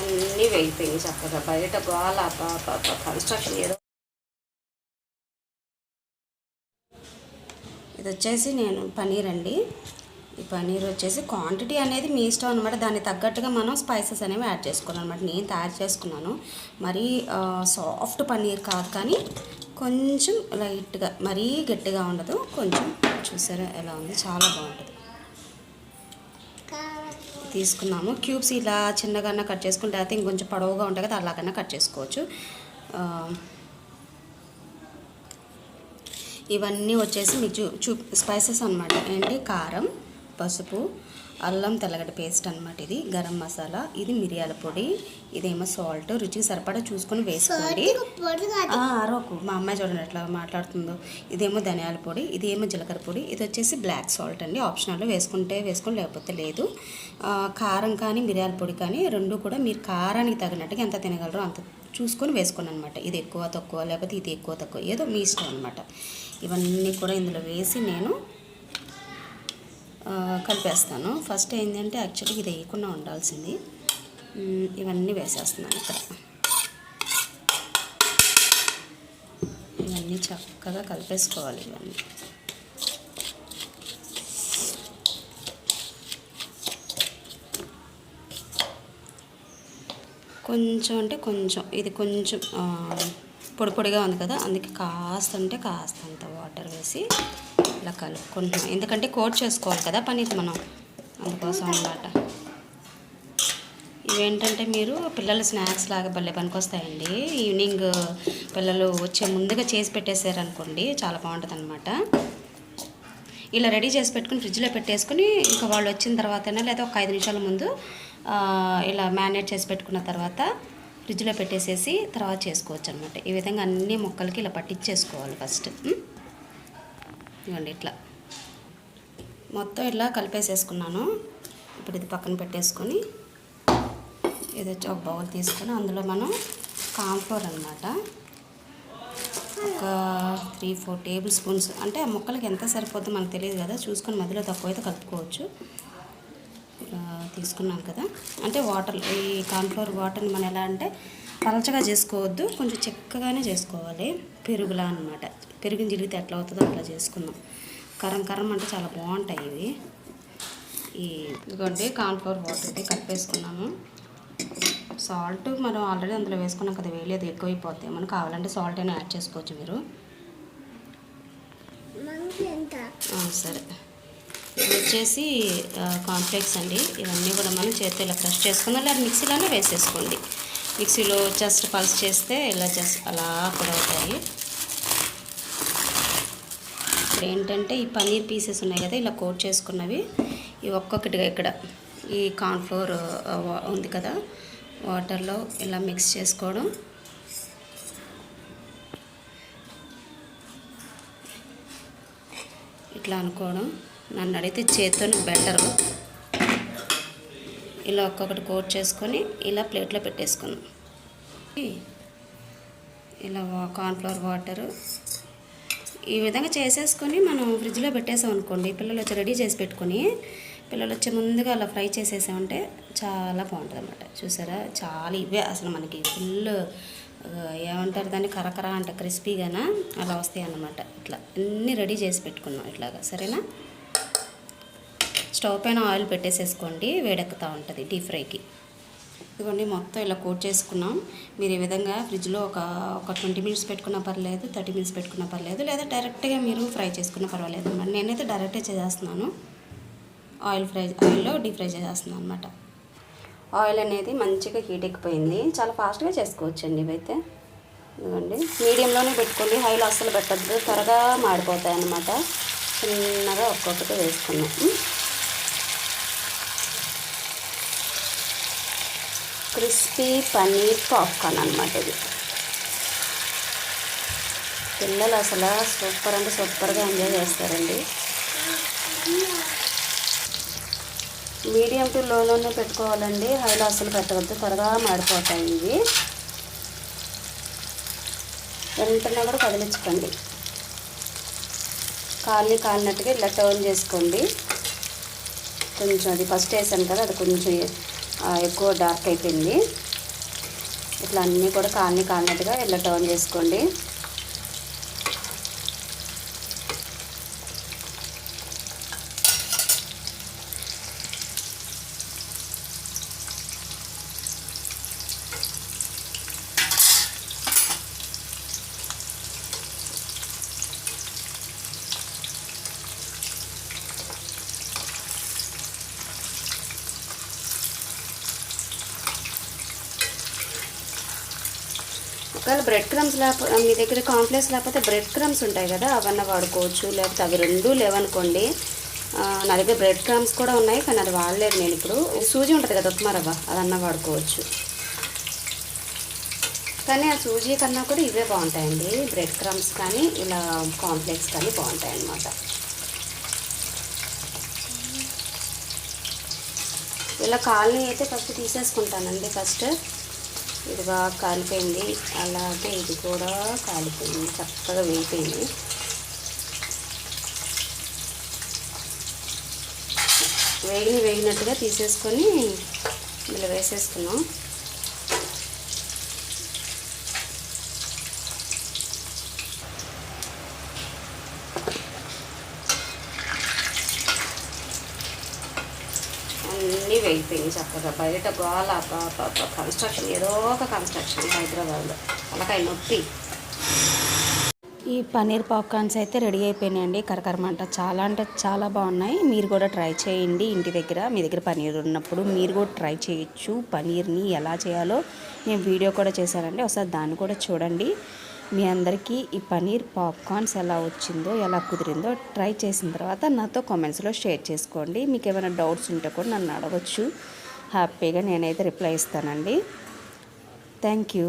అన్నీ వెళ్ళిపోయింది చక్కగా. బయట గోల కన్స్ట్రక్షన్ ఏదో. ఇది వచ్చేసి నేను పనీర్ అండి. ఈ పనీర్ వచ్చేసి క్వాంటిటీ అనేది మీ ఇష్టం అనమాట దానికి తగ్గట్టుగా మనం స్పైసెస్ అనేవి యాడ్ చేసుకోవాలి అనమాట నేను తయారు చేసుకున్నాను. మరీ సాఫ్ట్ పనీర్ కాదు కానీ కొంచెం లైట్గా మరీ గట్టిగా ఉండదు. కొంచెం చూసారా ఎలా ఉంది? చాలా బాగుంటుంది. తీసుకున్నాము. క్యూబ్స్ ఇలా చిన్నగా కట్ చేసుకుంటే అయితే ఇంకొంచెం పొడవుగా ఉంటాయి కదా అలాగన్నా కట్ చేసుకోవచ్చు. ఇవన్నీ వచ్చేసి మీకు చూ చూ స్పైసెస్ అనమాట ఏంటి? కారం పసుపు అల్లం తెల్లగడ్డ పేస్ట్ అనమాట ఇది గరం మసాలా ఇది మిరియాల పొడి ఇదేమో సాల్ట్ రుచికి సరిపడా చూసుకొని వేసుకోండి. ఆ, అరవకు మా అమ్మాయి చూడండి ఎట్లా మాట్లాడుతుందో. ఇదేమో ధనియాల పొడి ఇదేమో జీలకర్ర పొడి ఇది వచ్చేసి బ్లాక్ సాల్ట్ అండి. ఆప్షనల్ వేసుకుంటే వేసుకుని లేకపోతే లేదు. కారం కానీ మిరియాల పొడి కానీ రెండు కూడా మీరు కారానికి తగినట్టుగా ఎంత తినగలరో అంత చూసుకొని వేసుకోండి అనమాట ఇది ఎక్కువ తక్కువ లేకపోతే ఇది ఎక్కువ తక్కువ ఏదో మీ ఇష్టం అనమాట ఇవన్నీ కూడా ఇందులో వేసి నేను కలిపేస్తాను. ఫస్ట్ ఏంటంటే యాక్చువల్లీ ఇది వేయకుండా ఉండాల్సింది. ఇవన్నీ వేసేస్తున్నాను ఇక్కడ. ఇవన్నీ చక్కగా కలిపేసుకోవాలి ఇవన్నీ. కొంచెం అంటే కొంచెం ఇది కొంచెం పొడి పొడిగా ఉంది కదా అందుకే కాస్త అంటే కాస్త అంత వాటర్ వేసి ఇలా కలుపుకుంటున్నాం ఎందుకంటే కోట్ చేసుకోవాలి కదా పనీర్ మనం. అందుకోసం అన్నమాట. ఇవేంటంటే మీరు పిల్లల స్నాక్స్ లాగా భలే పనికొస్తాయండి. ఈవినింగ్ పిల్లలు వచ్చే ముందుగా చేసి పెట్టేశారనుకోండి చాలా బాగుంటుంది అనమాట ఇలా రెడీ చేసి పెట్టుకుని ఫ్రిడ్జ్లో పెట్టేసుకుని ఇంకా వాళ్ళు వచ్చిన తర్వాతనే లేదా ఒక ఐదు నిమిషాల ముందు ఇలా మ్యారినేట్ చేసి పెట్టుకున్న తర్వాత ఫ్రిడ్జ్లో పెట్టేసేసి తర్వాత చేసుకోవచ్చు అనమాట ఈ విధంగా అన్ని మొక్కలకి ఇలా పట్టించేసుకోవాలి ఫస్ట్. ఇవ్వండి ఇట్లా. మొత్తం ఇట్లా కలిపేసేసుకున్నాను. ఇప్పుడు ఇది పక్కన పెట్టేసుకొని ఇది వచ్చి ఒక బౌల్ తీసుకొని అందులో మనం కాంఫ్లోర్ అనమాట ఒక త్రీ ఫోర్ టేబుల్ స్పూన్స్ అంటే ఆ మొక్కలకి ఎంత సరిపోద్దో మనకు తెలియదు కదా చూసుకొని మధ్యలో తక్కువ అయితే కలుపుకోవచ్చు తీసుకున్నాం కదా. అంటే వాటర్ ఈ కాన్ఫ్లోర్ వాటర్ని మనం ఎలా అంటే పలచగా చేసుకోవద్దు కొంచెం చిక్కగానే చేసుకోవాలి. పెరుగులా అనమాట పెరుగుని జిలిగితే ఎట్లా అవుతుందో అట్లా చేసుకుందాం. కరం కరం అంటే చాలా బాగుంటాయి ఇవి. ఈ ఇదిగోండి కాన్ఫ్లోర్ వాటర్ది కలిపేసుకున్నాము. సాల్ట్ మనం ఆల్రెడీ అందులో వేసుకున్నాం కదా వేయలేదు ఎక్కువైపోతాయి. మనం కావాలంటే సాల్ట్ అయినా యాడ్ చేసుకోవచ్చు మీరు. సరే. ఇది వచ్చేసి కాన్ఫ్లెక్స్ అండి. ఇవన్నీ కూడా మనం చేతితో ఇలా క్రష్ చేసుకున్నాం లేదా మిక్సీలోనే వేసేసుకోండి. మిక్సీలో జస్ట్ పల్స్ చేస్తే ఇలా జస్ట్ అలా కూడా అవుతాయి. ఇప్పుడు ఏంటంటే ఈ పన్నీర్ పీసెస్ ఉన్నాయి కదా ఇలా కోట్ చేసుకున్నవి. ఈ ఒక్కొక్కటిగా ఇక్కడ ఈ కార్న్ఫ్లోర్ ఉంది కదా వాటర్లో ఇలా మిక్స్ చేసుకోవడం. ఇట్లా అనుకోవడం. నన్ను అడిగితే చేతితో బెటర్. ఇలా ఒక్కొక్కటి కోట్ చేసుకొని ఇలా ప్లేట్లో పెట్టేసుకున్నాం ఇలా వా- కార్న్ఫ్లవర్ వాటరు. ఈ విధంగా చేసేసుకొని మనం ఫ్రిడ్జ్లో పెట్టేసాం అనుకోండి పిల్లలు వచ్చి రెడీ చేసి పెట్టుకొని పిల్లలు వచ్చే ముందుగా అలా ఫ్రై చేసేసామంటే చాలా బాగుంటుంది అనమాట చూసారా? చాలా ఇవే అసలు మనకి ఫుల్ ఏమంటారు దాన్ని? కరకర అంటే క్రిస్పీగానా? అలా వస్తాయి అన్నమాట ఇట్లా అన్నీ రెడీ చేసి పెట్టుకున్నాం ఇట్లాగా. సరేనా? స్టవ్ పైన ఆయిల్ పెట్టేసేసుకోండి వేడెక్కుతూ ఉంటుంది డీప్ ఫ్రైకి. ఇదిగోండి మొత్తం ఇలా కోట్ చేసుకున్నాం. మీరు ఈ విధంగా ఫ్రిడ్జ్లో ఒక ఒక ట్వంటీ మినిట్స్ పెట్టుకున్నా పర్లేదు థర్టీ మినిట్స్ పెట్టుకున్నా పర్లేదు లేదా డైరెక్ట్గా మీరు ఫ్రై చేసుకున్నా పర్వాలేదు. అనమాట నేనైతే డైరెక్టే చేసేస్తున్నాను. ఆయిల్ ఫ్రై ఆయిల్లో డీప్ ఫ్రై చేసేస్తున్నాను అనమాట ఆయిల్ అనేది మంచిగా హీట్ ఎక్కిపోయింది. చాలా ఫాస్ట్గా చేసుకోవచ్చండి ఇవైతే. ఇదిగోండి మీడియంలోనే పెట్టుకోండి. హైలో అస్సలు పెట్టద్దు త్వరగా మాడిపోతాయి అన్నమాట చిన్నగా ఒక్కొక్కటి వేసుకున్నాం. క్రిస్పీ పన్నీర్ పాప్కార్న్ అనమాట ఇది. పిల్లలు అసలు సూపర్ అంటే సూపర్గా ఎంజాయ్ చేస్తారండి. మీడియం టు లోలోనే పెట్టుకోవాలండి. హైలో అసలు పెట్టవద్దు. త్వరగా మాడిపోతాయి ఇవి. వెంటనే కూడా కదిలించుకోండి. కాలి కాలినట్టుగా ఇలా టర్న్ చేసుకోండి. కొంచెం అది ఫస్ట్ వేసాను కదా అది కొంచెం ఎక్కువ డార్క్ అయిపోయింది. ఇట్లా అన్నీ కూడా కాలనీ కాలినట్టుగా ఇలా టర్న్ చేసుకోండి. ఒకవేళ బ్రెడ్ క్రమ్స్ లేకపోతే మీ దగ్గర కాంప్లెక్స్ లేకపోతే బ్రెడ్ క్రమ్స్ ఉంటాయి కదా అవన్నీ వాడుకోవచ్చు. లేకపోతే అవి రెండు లేవనుకోండి నా దగ్గర బ్రెడ్ క్రమ్స్ కూడా ఉన్నాయి కానీ అది వాడలేదు నేను ఇప్పుడు. సూజీ ఉంటుంది కదా ఉప్మా రవ్వ అదన్నా వాడుకోవచ్చు. కానీ ఆ సూజీ కన్నా కూడా ఇవే బాగుంటాయండి. బ్రెడ్ క్రమ్స్ కానీ ఇలా కాంప్లెక్స్ కానీ బాగుంటాయి అన్నమాట ఇలా కాలనీ అయితే ఫస్ట్ తీసేసుకుంటానండి ఫస్ట్. ఇది బాగా కాలిపోయింది. అలాగే ఇది కూడా కాలిపోయింది. చక్కగా వేగిపోయింది. వేగిన వేగినట్టుగా తీసేసుకొని ఇలా వేసేసుకున్నాం. అన్నీ వేగిపోయింది చక్కగా బయట గోల కన్స్ట్రక్షన్ ఏదో ఒక కన్స్ట్రక్షన్ హైదరాబాద్లో. తలకాయ నొప్పి. ఈ పన్నీర్ పాప్కార్న్స్ అయితే రెడీ అయిపోయినాయండి. కరకరమంట చాలా అంటే చాలా బాగున్నాయి. మీరు కూడా ట్రై చేయండి ఇంటి దగ్గర. మీ దగ్గర పన్నీర్ ఉన్నప్పుడు మీరు కూడా ట్రై చేయొచ్చు. పన్నీర్ని ఎలా చేయాలో నేను వీడియో కూడా చేశానండి. ఒకసారి దాన్ని కూడా చూడండి. మీ అందరికీ ఈ పన్నీర్ పాప్కార్న్స్ ఎలా వచ్చిందో ఎలా కుదిరిందో ట్రై చేసిన తర్వాత నాతో కామెంట్స్లో షేర్ చేసుకోండి. మీకు ఏమైనా డౌట్స్ ఉంటే కూడా నన్ను అడగచ్చు. హ్యాపీగా నేనైతే రిప్లై ఇస్తానండి. Thank you.